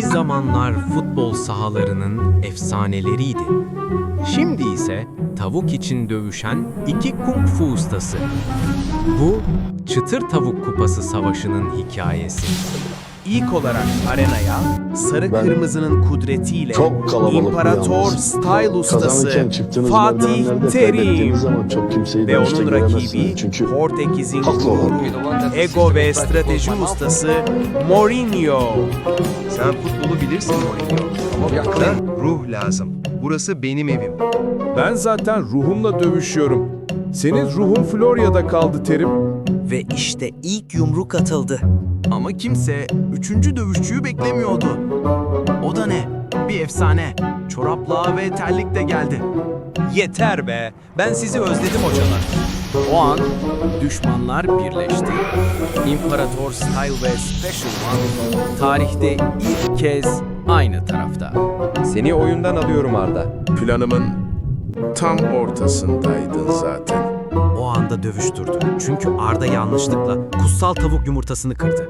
Bir zamanlar futbol sahalarının efsaneleriydi. Şimdi ise tavuk için dövüşen iki kung fu ustası. Bu Çıtır Tavuk Kupası Savaşı'nın hikayesi. İlk olarak arenaya sarı Ben- kırmızının kudretiyle Çok İmparator. Style ustası Fatih Terim kaybettiğiniz zaman çok kimseyi ve onun rakibi Çünkü Portekiz'in ego ve strateji ustası Mourinho. Sen futbolu bilirsin Mourinho. Ama yakla ruh lazım. Burası benim evim. Ben zaten ruhumla dövüşüyorum. Senin ruhun Florya'da kaldı Terim. Ve işte ilk yumruk atıldı. Ama kimse üçüncü dövüşçüyü beklemiyordu. O da ne? Bir efsane. Çorapla ve terlik de geldi. Yeter be. Ben sizi özledim hocalar. O an düşmanlar birleşti. İmparator Style ve Special One tarihte ilk kez aynı tarafta. Seni oyundan alıyorum Arda. Planımın tam ortasındaydın zaten. Anda dövüş durdu. Çünkü Arda yanlışlıkla kutsal tavuk yumurtasını kırdı.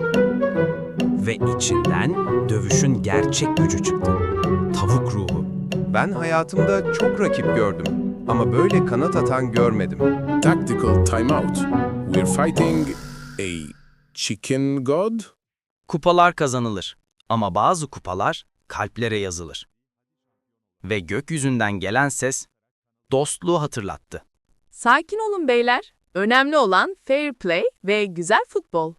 Ve içinden dövüşün gerçek gücü çıktı. Tavuk ruhu. Ben hayatımda çok rakip gördüm. Ama böyle kanat atan görmedim. Tactical timeout. We're fighting a chicken god. Kupalar kazanılır ama bazı kupalar kalplere yazılır. Ve gökyüzünden gelen ses dostluğu hatırlattı. Sakin olun beyler. Önemli olan fair play ve güzel futbol.